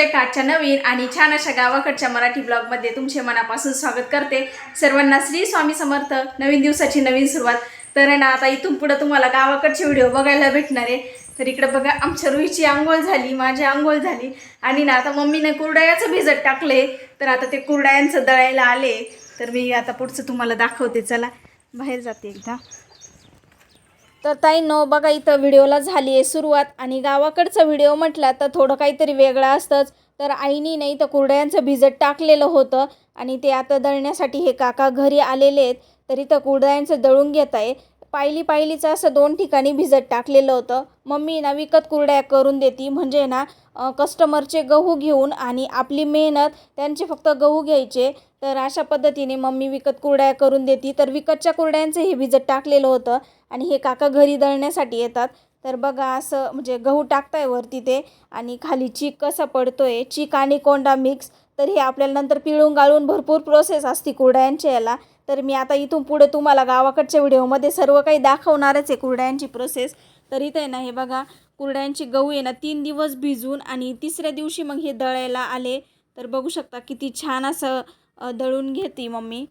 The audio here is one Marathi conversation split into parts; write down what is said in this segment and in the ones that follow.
मी आजच्या नवीन आणि छान अशा गावाकडच्या मराठी ब्लॉगमध्ये तुमचे मनापासून स्वागत करते. सर्वांना श्री स्वामी समर्थ. नवीन दिवसाची नवीन सुरुवात. तर ना आता इथून पुढं तुम्हाला गावाकडचे व्हिडिओ बघायला भेटणार आहे. तर इकडं बघा आमच्या रुईची आंघोळ झाली माझी आंघोळ झाली. आणि ना आता मम्मीने कुरडायाचं भिजत टाकले तर आता ते कुरडायांचं दळायला आले. तर मी आता पुढचं तुम्हाला दाखवते. चला बाहेर जाते एकदा. तर ताई नो बघा इथं व्हिडिओला झाली आहे सुरुवात आणि गावाकडचा व्हिडिओ म्हटला तर थोडं काहीतरी वेगळं असतंच. तर आईनी नाही तर कुरड्यांचं भिजत टाकलेलं होतं आणि ते आता दळण्यासाठी हे काका घरी आलेले आहेत. तर इथं कुरड्यांचं दळून घेत आहे. पायली पायलीचं असं दोन ठिकाणी भिजत टाकलेलं होतं. मम्मी ना विकत कुरड्या करून देती. म्हणजे ना कस्टमरचे गहू घेऊन आणि आपली मेहनत त्यांचे फक्त गहू घ्यायचे. तर अशा पद्धतीने मम्मी विकत कुरड्या करून देती. तर विकतच्या कुरड्यांचं हे भिजत टाकलेलं होतं. आणि हे काका घरी दळण्यासाठी येतात. तर बघा असं म्हणजे गहू टाकताय वरती ते. आणि खाली चीक कसा आहे चीक आणि कोंडा मिक्स तर हे आपल्याला नंतर पिळून गाळून भरपूर प्रोसेस असते कुरड्यांच्या याला. तर मी आता इथून पुढे तुम्हाला गावाकडच्या व्हिडिओमध्ये सर्व काही दाखवणारच आहे कुरड्यांची प्रोसेस तर इथं आहे ना हे बघा कुरड्यांची गहू आहे ना तीन दिवस भिजून आणि तिसऱ्या दिवशी मग हे दळायला आले. तर बघू शकता किती छान असं दळून घेते मम्मी.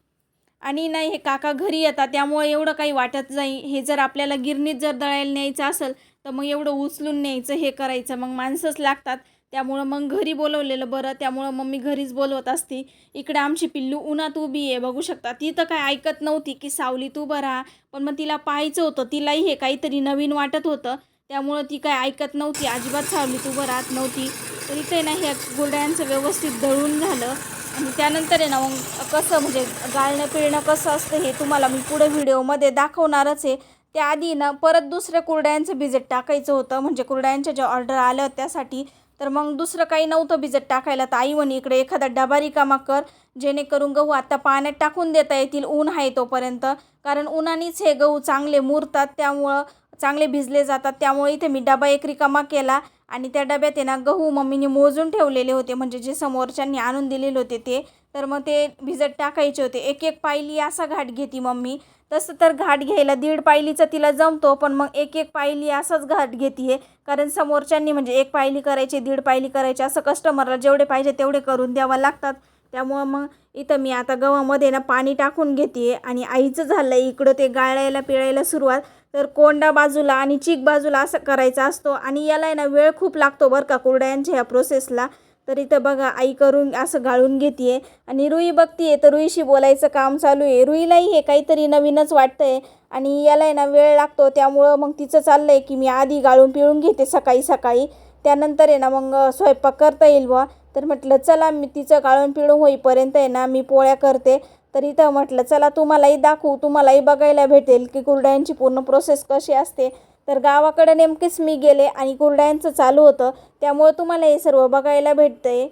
आणि नाही हे काका घरी येतात त्यामुळे एवढं काही वाटत नाही. हे जर आपल्याला गिरणीत जर दळायला न्यायचं असेल तर मग एवढं उचलून न्यायचं हे करायचं. मग माणसंच लागतात. त्यामुळं मग घरी बोलवलेलं बरं त्यामुळं मम्मी घरीच बोलवत असते. इकडे आमची पिल्लू उन्हात उभी आहे बघू शकता. ती तर काय ऐकत नव्हती की सावलीत उभं राहा पण मग तिला पाहायचं होतं. तिलाही हे काहीतरी नवीन वाटत होतं. त्यामुळं ती काय ऐकत नव्हती. अजिबात सावली उभं राहत नव्हती. तर इथे ना हे गुरड्यांचं व्यवस्थित दळून झालं. आणि त्यानंतर आहे ना मग कसं म्हणजे गाळणं पिळणं कसं असतं हे तुम्हाला मी पुढे व्हिडिओमध्ये दाखवणारच आहे. त्याआधी ना परत दुसऱ्या कुरड्यांचं भिजत टाकायचं होतं. म्हणजे कुरड्यांच्या ज्या ऑर्डर आल्या त्यासाठी तर मग दुसरं काही नव्हतं भिजत टाकायला. तर आई म्हणे इकडे एखादा डबा रिकामा कर जेणेकरून गहू आता पाण्यात टाकून देता येतील. ऊन आहे तोपर्यंत. कारण उन्हानेच हे गहू चांगले मुरतात त्यामुळं चांगले भिजले जातात. त्यामुळे इथे मी डबा एक रिकामा केला आणि त्या डब्यात आहे ना गहू मम्मीने मोजून ठेवलेले होते. म्हणजे जे समोरच्यांनी आणून दिलेले होते ते. तर मग ते भिजत टाकायचे होते. एक एक पायली असा घाट घेते मम्मी. तसं तर घाट घ्यायला दीड पायलीचा तिला जमतो पण मग एक एक पायली असाच घाट घेते कारण समोरच्यांनी म्हणजे एक पायली करायची दीड पायली करायची असं कस्टमरला जेवढे पाहिजे तेवढे करून द्यावं लागतात. त्यामुळं मग इथं मी आता गव्हामध्ये ना पाणी टाकून घेते आणि आईचं झालं आहे इकडं ते गाळायला पिळायला सुरुवात. तर कोंडा बाजूला आणि चीक बाजूला असं करायचा असतो आणि याला आहे ना वेळ खूप लागतो बरं का कुरड्यांच्या ह्या प्रोसेसला तर इथं बघा आई करून असं गाळून घेते आणि रुई बघतीये तर रुईशी बोलायचं काम चालू आहे. रुईलाही हे काहीतरी नवीनच वाटतं आहे आणि याला आहे ना वेळ लागतो. त्यामुळं मग तिचं चाललं आहे की मी आधी गाळून पिळून घेते सकाळी सकाळी. त्यानंतर आहे ना मग स्वयंपाक करता येईल बुवा. तर म्हटलं चला मी तिचं गाळून पिळून होईपर्यंत आहे ना मी पोळ्या करते. तर इथं म्हटलं चला तुम्हालाही दाखवू तुम्हालाही बघायला भेटेल की कुरड्यांची पूर्ण प्रोसेस कशी असते. तर गावाकडे नेमकेच मी गेले आणि कुरड्यांचं चालू होतं. त्यामुळे तुम्हाला हे सर्व बघायला भेटतंय.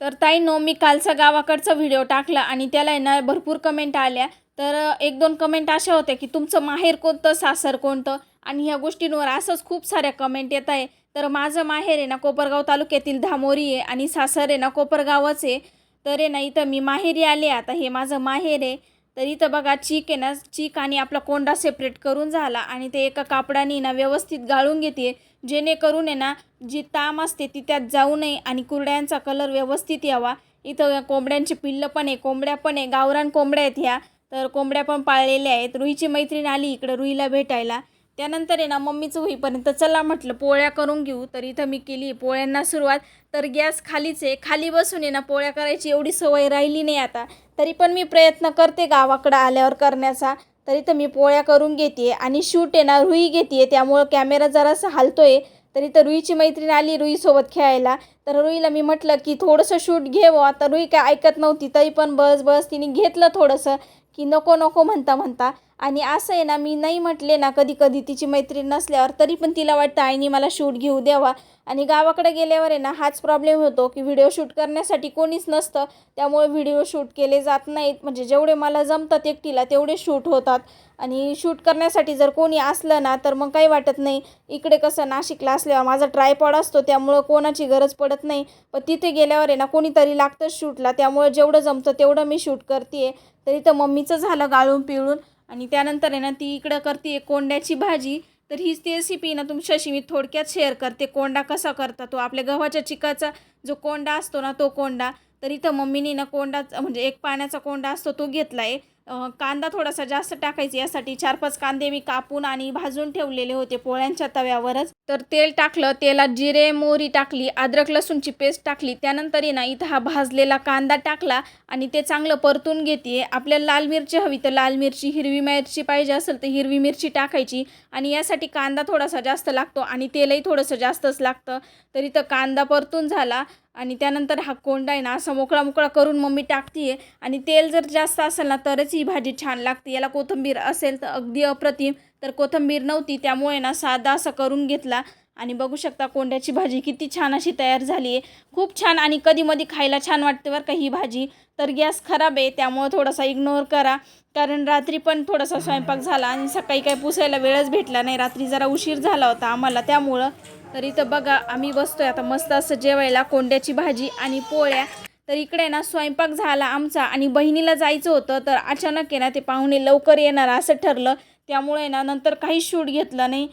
तर ताई नो मी कालचा गावाकडचा व्हिडिओ टाकला आणि त्याला आहे ना भरपूर कमेंट आल्या. तर एक दोन कमेंट अशा होत्या की तुमचं माहेर कोणतं? सासर कोणतं? आणि ह्या गोष्टींवर असंच खूप साऱ्या कमेंट येत आहे. तर माझं माहेर आहे ना कोपरगाव तालुक्यातील धामोरी आहे आणि सासर आहे ना कोपरगावच आहे. तर आहे ना इथं मी माहेरी आले आता हे माझं माहेर आहे. तर इथं बघा चीक आहे ना चीक आणि आपला कोंडा सेपरेट करून झाला आणि ते एका कापडाने ना व्यवस्थित गाळून घेते. जेणेकरून आहे ना जी ताम असते ती त्यात जाऊ नये आणि कुरड्यांचा कलर व्यवस्थित यावा. इथं कोंबड्यांची पिल्लं पण आहे कोंबड्या पण आहे गावरान कोंबड्या आहेत ह्या. तर कोंबड्या पण पाळलेल्या आहेत. रुईची मैत्रीण आली इकडं रुईला भेटायला. त्यानंतर आहे ना मम्मीचं होईपर्यंत चला म्हटलं पोळ्या करून घेऊ. तर इथं मी केली पोळ्यांना सुरुवात. तर गॅस खालीच आहे. खाली बसून आहे ना पोळ्या करायची एवढी सवय राहिली नाही आता. तरी पण मी प्रयत्न करते गावाकडं आल्यावर करण्याचा. तरी तर मी पोळ्या करून घेते आणि शूट आहे ना रुई घेते त्यामुळं कॅमेरा जरासा हालतोय. तरी तर रुईची मैत्रीण आली रुईसोबत खेळायला. तर रुईला मी म्हटलं की थोडंसं शूट घेवं. आता रुई काय ऐकत नव्हती. तरी पण बस बस तिने घेतलं थोडंसं. की नको नको म्हणता म्हणता. आणि असं आहे ना मी नाही म्हटले ना कधी कधी तिची मैत्रीण नसल्यावर तरी पण तिला वाटतं आईने मला शूट घेऊ द्यावा. आणि गावाकडे गेल्यावर आहे ना हाच प्रॉब्लेम होतो की व्हिडिओ शूट करण्यासाठी कोणीच नसतं. त्यामुळे व्हिडिओ शूट केले जात नाहीत. म्हणजे जेवढे मला जमतात एकटीला तेवढे शूट होतात. आणि शूट करण्यासाठी जर कोणी असलं ना तर मग काही वाटत नाही. इकडे कसं नाशिकला असल्यावर माझा ट्रायपॉड असतो त्यामुळं कोणाची गरज पडत नाही. पण तिथे गेल्यावर आहे ना कोणीतरी लागतं शूटला त्यामुळे जेवढं जमतं तेवढं मी शूट करते तरी तर मम्मीचं झालं गाळून पिळून आणि त्यानंतर आहे ना ती इकडं करते कोंड्याची भाजी. तर हीच ती रेसिपी ना तुमच्याशी मी थोडक्यात शेअर करते. कोंडा कसा करता तो? आपल्या गव्हाच्या चिकाचा जो कोंडा असतो ना तो कोंडा. तर इथं मम्मीने ना कोंडा म्हणजे एक पाण्याचा कोंडा असतो तो घेतला आहे कांदा थोडासा जास्त टाकायचा यासाठी चार पाच कांदे मी कापून आणि भाजून ठेवलेले होते पोळ्यांच्या तव्यावरच. तर तेल टाकलं तेलात जिरे मोहरी टाकली अद्रक लसूणची पेस्ट टाकली. त्यानंतरही ना इथं हा भाजलेला कांदा टाकला आणि ते चांगलं परतून घेते आपल्याला लाल मिरची हवी तर लाल मिरची हिरवी मिरची पाहिजे असेल तर हिरवी मिरची टाकायची आणि यासाठी कांदा थोडासा जास्त लागतो आणि तेलही थोडंसं जास्तच लागतं. तर इथं कांदा परतून झाला. आणि त्यानंतर हा कोंडा आहे ना असा मोकळा मोकळा करून मम्मी टाकते आणि तेल जर जास्त असेल ना तरच ही भाजी छान लागते. याला कोथिंबीर असेल तर अगदी अप्रतिम. तर कोथिंबीर नव्हती त्यामुळे ना साधा असं करून घेतला. आणि बघू शकता कोंड्याची भाजी किती छान अशी तयार झाली आहे. खूप छान आणि कधीमधी खायला छान वाटते बरं का ही भाजी. तर गॅस खराब आहे त्यामुळं थोडासा इग्नोर करा. कारण रात्री पण थोडासा स्वयंपाक झाला आणि सकाळी काही पुसायला वेळच भेटला नाही. रात्री जरा उशीर झाला होता आम्हाला त्यामुळं. तर इथं बघा आम्ही बसतोय आता. मस्त असं जेवायला कोंड्याची भाजी आणि पोळ्या. तर इकडे ना स्वयंपाक झाला आमचा आणि बहिणीला जायचं होतं तर अचानक आहे ना ते पाहुणे लवकर येणार असं ठरलं. त्यामुळे ना नंतर काहीच शूट घेतला नाही.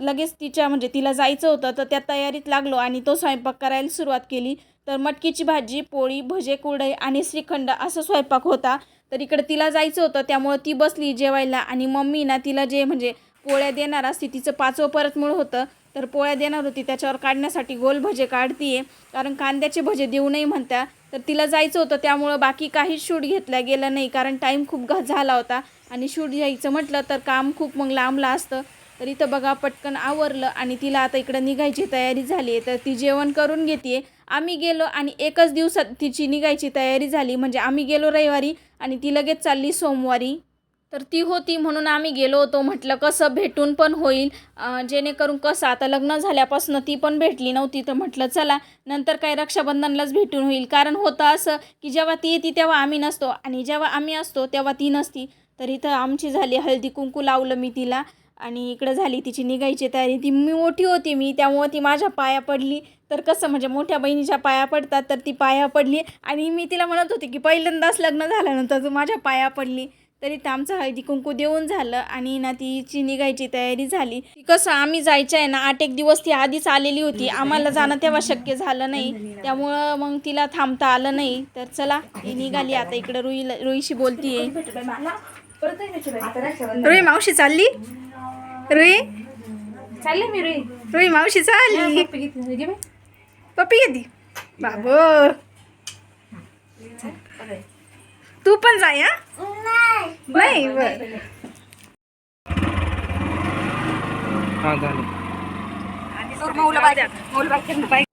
लगेच तिच्या म्हणजे तिला जायचं होतं तर त्या तयारीत लागलो आणि तो स्वयंपाक करायला सुरुवात केली. तर मटकीची भाजी पोळी भजे कुरडई आणि श्रीखंड असं स्वयंपाक होता. तर इकडे तिला जायचं होतं त्यामुळं ती बसली जेवायला आणि मम्मी ना तिला जे म्हणजे पोळ्या देणार असते तिचं पाचवं परत मूळ होतं. तर पोळ्या देणार होती. त्याच्यावर काढण्यासाठी गोल भजे काढतीये. कारण कांद्याचे भजे देऊ नये म्हणत्या तर तिला जायचं होतं. त्यामुळं बाकी काहीच शूट घेतला गेला नाही. कारण टाईम खूप घ झाला होता. आणि शूट घ्यायचं म्हटलं तर काम खूप मग लांबलं असतं. तर इथं बघा पटकन आवरलं आणि तिला आता इकडं निघायची तयारी झाली आहे तर ती जेवण करून घेते आम्ही गेलो आणि एकच दिवसात तिची निघायची तयारी झाली. म्हणजे आम्ही गेलो रविवारी आणि ती लगेच चालली सोमवारी. तर ती होती म्हणून आम्ही गेलो होतो. म्हटलं कसं भेटून पण होईल. जेणेकरून कसं आता लग्न झाल्यापासून ती पण भेटली नव्हती. तर म्हटलं चला नंतर काय रक्षाबंधनलाच भेटून होईल. कारण होतं असं की जेव्हा ती येते तेव्हा आम्ही नसतो. आणि जेव्हा आम्ही असतो तेव्हा ती नसती. तर इथं आमची झाली हळदी कुंकू लावलं मी तिला. आणि इकडं झाली तिची निघायची तयारी. ती मी मोठी होती मी त्यामुळं ती माझ्या पाया पडली. तर कसं म्हणजे मोठ्या बहिणीच्या पाया पडतात तर ती पाया पडली. आणि मी तिला म्हणत होते की पहिल्यांदाच लग्न झाल्यानंतर तू माझ्या पाया पडली. तरी तर आमचं हळदी कुंकू देऊन झालं आणि ना तिची निघायची तयारी झाली. ती कसं आम्ही जायचं आहे ना आठ एक दिवस ती आधीच आलेली होती. आम्हाला जाणं तेव्हा शक्य झालं नाही. त्यामुळं मग तिला थांबता आलं नाही. तर चला ही निघाली आता इकडं रुईला रुईशी बोलतीये. रुई मावशी चालली? रुई? चालले मी रुई. रुई मावशी चालली. पप्पी घेती बाबो. तू पण जाय हा. नाही बर हा झालं.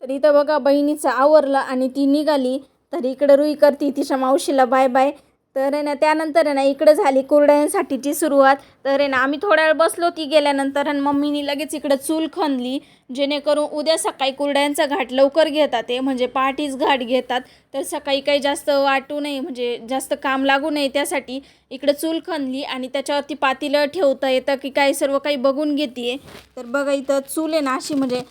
तर इथं बघा बहिणीचं आवरलं आणि ती निघाली. तर इकडे रुई करती तिच्या मावशीला बाय बाय. तर आहे ना त्यानंतर आहे ना इकडं झाली कुरड्यांसाठीची सुरुवात. तर आहे ना आम्ही थोड्या वेळ बसलो ती गेल्यानंतर आणि मम्मीनी लगेच इकडं चूल खणली जेणेकरून उद्या सकाळी कुरड्यांचा घाट लवकर घेतात ते म्हणजे पहाटीच घाट घेतात. तर सकाळी काही जास्त वाटू नये म्हणजे जास्त काम लागू नये त्यासाठी इकडं चूल खणली आणि त्याच्यावरती पातीलं ठेवता येतं की काय सर्व काही बघून घेते तर बघा इथं चूल आहे ना अशी म्हणजे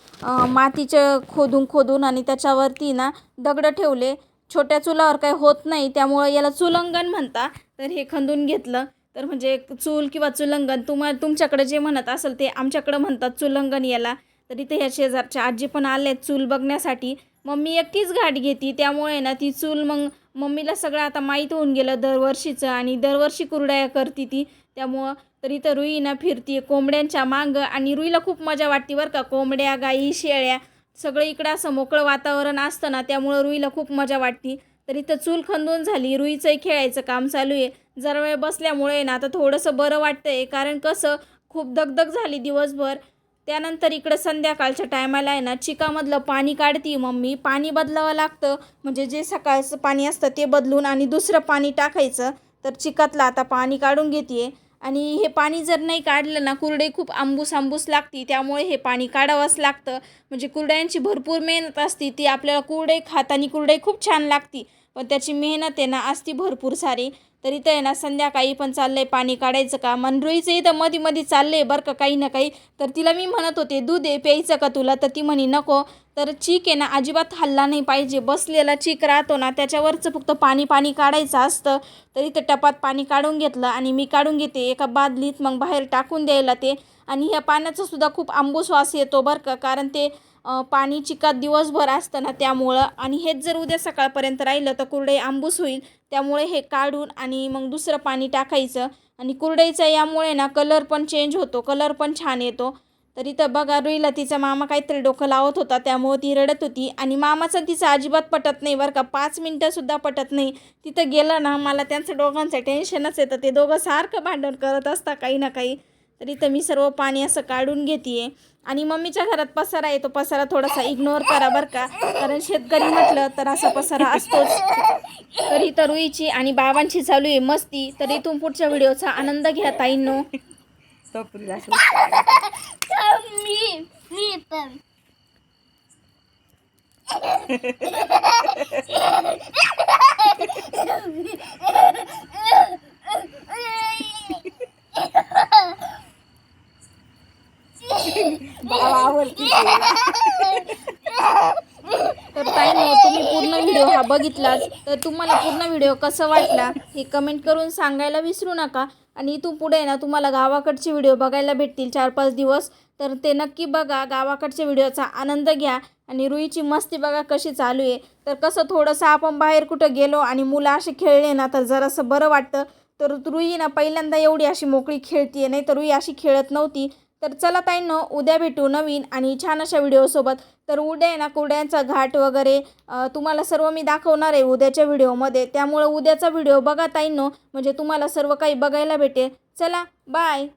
मातीचं खोदून खोदून आणि त्याच्यावरती ना दगडं ठेवले. छोट्या चुलावर काही होत नाही त्यामुळं याला चुलंगण म्हणता. तर हे खंदून घेतलं. तर म्हणजे चूल किंवा चुलंगण तुम्हा तुमच्याकडे जे म्हणत असेल ते आमच्याकडं म्हणतात चुलंगण याला. तर इथे ह्या शेजारच्या आजी पण आले चूल बघण्यासाठी. मम्मी एकटीच घाट घेते त्यामुळे ना ती चूल मग मम्मीला सगळं आता माहीत होऊन गेलं दरवर्षीचं आणि दरवर्षी कुरड्या करते ती. त्यामुळं तर इथं रुईना फिरती कोंबड्यांच्या मागं आणि रुईला खूप मजा वाटते बरं का. कोंबड्या गाई शेळ्या. सगळं इकडं असं मोकळं वातावरण असतं ना त्यामुळं रुईला खूप मजा वाटते. तर इथं चूल खंदून झाली रुईचंही खेळायचं काम चालू आहे. जरा वेळ बसल्यामुळे ना आता थोडंसं बरं वाटतंय कारण कसं खूप दगदग झाली दिवसभर. त्यानंतर इकडं संध्याकाळच्या टायमाला आहे ना चिकामधलं पाणी काढते मम्मी. पाणी बदलावं लागतं म्हणजे जे सकाळचं पाणी असतं ते बदलून आणि दुसरं पाणी टाकायचं. तर चिकातलं आता पाणी काढून घेते आणि हे पाणी जर नाही काढलं ना कुरडे खूप आंबूस आंबूस लागती त्यामुळे हे पाणी काढावंच लागतं. म्हणजे कुरड्यांची भरपूर मेहनत असती ती आपल्याला कुरडे खातानी कुरडे खूप छान लागती. पण त्याची मेहनत आहे ना असती भरपूर सारी. तर इथं आहे ना संध्याकाळी पण चाललंय पाणी काढायचं का मन रुईचं इथं मध्ये मध्ये चाललंय बरं का काही ना काही. तर तिला मी म्हणत होते दूध आहे प्यायचं का तुला? तर ती म्हणे नको. तर चीक आहे ना अजिबात हल्ला नाही पाहिजे. बसलेला चीक राहतो ना त्याच्यावरचं फक्त पाणी पाणी काढायचं असतं. तर इथं टपात पाणी काढून घेतलं आणि मी काढून घेते. एका बादलीत मग बाहेर टाकून द्यायला ते. आणि ह्या पाण्याचा सुद्धा खूप आंबूस येतो बरं का कारण ते पाणी चिकात दिवसभर असतं ना त्यामुळं. आणि हेच जर उद्या सकाळपर्यंत राहिलं तर कुरडे आंबूस होईल. त्यामुळे हे काढून आणि मग दुसरं पाणी टाकायचं आणि कुरडईचा यामुळे ना कलर पण चेंज होतो कलर पण छान येतो. तर इथं बघा रुईला तिचा मामा काहीतरी डोकं लावत होता त्यामुळं ती रडत होती आणि मामाचं तिचं अजिबात पटत नाही बरं का. पाच मिनटंसुद्धा पटत नाही. तिथं गेलं ना मला त्यांचं दोघांचं टेन्शनच येतं. ते दोघं सारखं भांडण करत असता काही ना काही. तर इथं मी सर्व पाणी असं काढून घेते आणि मम्मीच्या घरात पसारा आहे तो पसारा थोडासा इग्नोर करा बरं का. कारण शेतकरी म्हटलं तर असा पसारा असतोच. तर इथं रुईची आणि बाबांची चालू आहे मस्ती. तर इथून पुढच्या व्हिडिओचा आनंद घ्या ताईंनो. मी तर पण तर तुम्ही पूर्ण व्हिडिओ हा बघितलाच तर तुम्हाला पूर्ण व्हिडिओ कसं वाटला हे कमेंट करून सांगायला विसरू नका. आणि इथून पुढे ना तुम्हाला गावाकडचे व्हिडिओ बघायला भेटतील चार पाच दिवस. तर ते नक्की बघा गावाकडच्या व्हिडिओचा आनंद घ्या. आणि रुईची मस्ती बघा कशी चालू आहे. तर कसं थोडंसं आपण बाहेर कुठं गेलो आणि मुलं असे खेळले ना तर जरासं बरं वाटतं. तर रुई ना पहिल्यांदा एवढी अशी मोकळी खेळतीये. नाही तर रुई अशी खेळत नव्हती. तर चला ताईंनो उद्या भेटू नवीन आणि छान अशा व्हिडिओसोबत. तर उद्या आहे ना कुड्यांचा घाट वगैरे तुम्हाला सर्व मी दाखवणार आहे उद्याच्या व्हिडिओमध्ये. त्यामुळं उद्याचा व्हिडिओ बघा ताईंनो म्हणजे तुम्हाला सर्व काही बघायला भेटेल. चला बाय!